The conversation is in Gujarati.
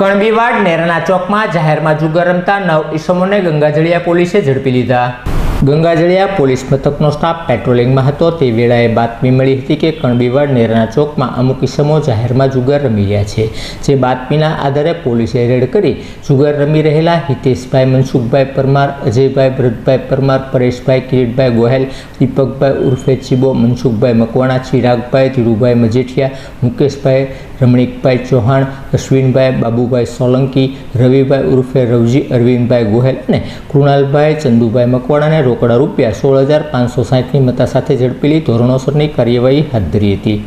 કણબીવાડ નેરાના ચોકમાં જાહેરમાં જુગાર રમતા નવ ઈસમોને ગંગાજળિયા પોલીસે ઝડપી લીધા. ગંગાજળિયા પોલીસ મથકનો સ્ટાફ પેટ્રોલિંગમાં હતો. તે વેળાએ બાતમી મળી હતી કે કણબીવાડ નેરાના ચોકમાં અમુક ઇસમો જાહેરમાં જુગાર રમી રહ્યા છે. જે બાતમીના આધારે પોલીસે રેડ કરી જુગાર રમી રહેલા હિતેશભાઈ, મનસુખભાઈ પરમાર, અજયભાઈ, ભરતભાઈ પરમાર, પરેશભાઈ, કિરીટભાઈ ગોહેલ, દીપકભાઈ ઉર્ફે ચીબો, મનસુખભાઈ મકવાણા, ચિરાગભાઈ, ધીરુભાઈ મજેઠિયા, મુકેશભાઈ રમણીકભાઈ ચૌહાણ, અશ્વિનભાઈ બાબુભાઈ સોલંકી, રવિભાઈ ઉર્ફે રવજી, અરવિંદભાઈ ગોહેલ અને કૃણાલભાઈ ચંદુભાઈ મકવાણાને રોકડા રૂપિયા સોળ હજાર પાંચસો સાહીઠની મતા સાથે ઝડપેલી ધોરણોસરની કાર્યવાહી હાથ ધરી હતી.